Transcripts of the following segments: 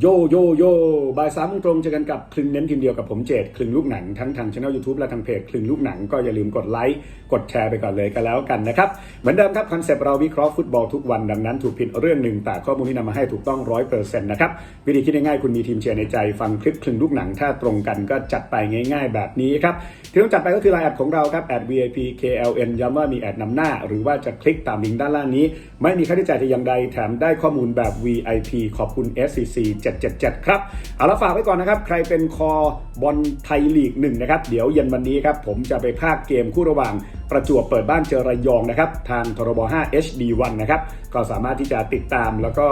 โยโยโยบ่ายสามโมงตรงเจอกันกับคลึงเน้นทีมเดียวกับผมเจดคลึงลูกหนังทั้งทางช่องยูทูบและทางเพจคลึงลูกหนังก็อย่าลืมกดไลค์กดแชร์ไปก่อนเลยกันแล้วกันนะครับ เหมือนเดิมครับคอนเซปต์เราวิเคราะห์ฟุตบอลทุกวันดังนั้นถูกผิดเรื่องหนึ่งแต่ข้อมูลที่นำมาให้ถูกต้องร้อยเปอร์เซ็นต์นะครับ วิธีคิดง่ายๆคุณมีทีมเชียร์ในใจฟังคลิปคลึงลูกหนังถ้าตรงกันก็จัดไปง่าย ๆ แบบนี้ครับที่ต้องจัดไปก็คือไลน์แอดของเราครับแอด VIP KLN ย้ำว่ามีแอดนำหน้า หรือว่าจะคลิกตามลิงก์ด้านล่างนี้ ไม่มีค่าใช้จ่ายแต่อย่างใดแถมได้ข้อมูลแบบ VIP ขอบคุณ SCC 777 ครับ เอาละฝากไว้ก่อนนะครับ ใครเป็นคอบอลไทยลีกหนึ่งนะครับ เดี๋ยวเย็นวันนี้ครับ ผมจะไปภาคเกมคู่ระหว่างประจวบเปิดบ้านเจอระยองนะครับ ทางทรบ5 HD1 นะครับ ก็สามารถที่จะติดตามแล้วก็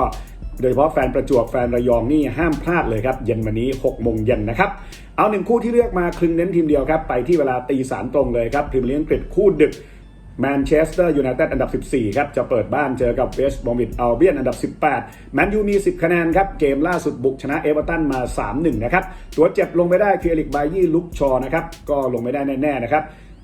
โดยเฉพาะแฟนประจวบแฟนระยองนี่ห้ามพลาดเลยครับ เย็นวันนี้6โมงเย็นนะครับ เอาหนึ่งคู่ที่เลือกมาคลึงเน้นทีมเดียวครับ ไปที่เวลาตีสามตรงเลยครับพรีเมียร์ลีกอังกฤษคู่ดึก แมนเชสเตอร์ยูไนเต็ดอันดับ 14 ครับ จะเปิดบ้านเจอกับเวสต์บอมบิดอัลเบียนอันดับ 18 แมนยูมี 10 คะแนนครับ เกมล่าสุดบุกชนะเอเวอร์ตันมา 3-1 นะครับ ตัวเจ็บลงไม่ได้คือเอลิกบายี่ลุกชอนะครับ ก็ลงไม่ได้แน่ ๆ นะครับ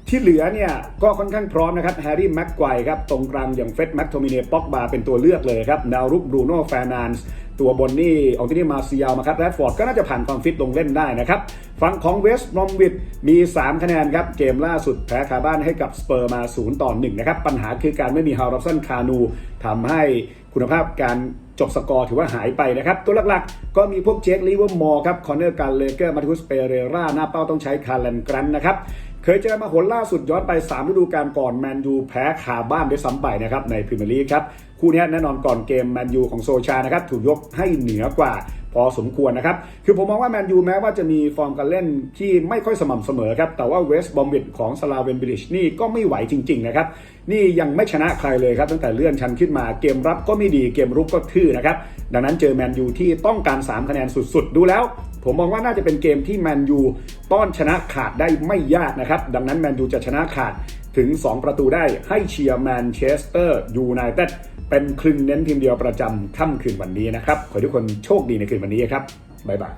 ที่เหลือเนี่ยก็ค่อนข้างพร้อมนะครับแฮร์รี่แม็กไกวครับตรงกลางอย่างเฟดแม็กโทมิเนป็อกบาเป็นตัวเลือกเลยครับดาวรุกบรูโน่แฟร์นานส์ตัวบนนี่อองตินี่มาเซียลมาครับแรดฟอร์ดก็น่าจะผ่านความฟิตลงเล่นได้นะครับฝั่งของเวสต์บรอมวิดมี 3 คะแนนครับ เกมล่าสุดแพ้คาบ้านให้กับสเปอร์มา0ต่อ1นะครับปัญหาคือการไม่มีฮาวรับสันคานูทำให้คุณภาพการ จบสกอร์ถือว่าหายไปนะครับ ตัวหลักๆ ก็มีพวกเจคลิเวอร์มอร์ครับคอนเนอร์การเลเกอร์มาทิอุสเปเรราหน้าเป้าต้องใช้คาร์แลนกรันนะครับเคยเจอมาหนล่าสุดย้อนไป 3 ฤดูกาลก่อนแมนยูแพ้คาบ้านด้วยซ้ำไปนะครับในพรีเมียร์ลีกครับ คู่นี้แน่นอนก่อนเกมแมนยูของโซชานะครับถูกยกให้เหนือกว่า พอสมควรนะครับ คือผมมองว่าแมนยูแม้ว่าจะมีฟอร์มการเล่นที่ไม่ค่อยสม่ำเสมอครับ แต่ว่าเวสต์บอมบิดของสลาเวนบิลิชนี่ก็ไม่ไหวจริง ๆ นะครับ นี่ยังไม่ชนะใครเลยครับ ตั้งแต่เลื่อนชั้นขึ้นมาเกมรับก็ไม่ดีเกมรุกก็ทื่อนะครับ ดังนั้นเจอแมนยูที่ต้องการ 3 คะแนนสุดๆ ดูแล้ว ผมมองว่าน่าจะเป็นเกมที่แมนยูต้อนชนะขาดได้ไม่ยากนะครับดังนั้นแมนยูจะชนะขาดถึง 2 ประตูได้ให้เชียร์แมนเชสเตอร์ยูไนเต็ด เป็นคลึงเน้นทีมเดียวประจำค่ำคืนวันนี้นะครับ ขอทุกคนโชคดีในคืนวันนี้ครับ บ๊ายบาย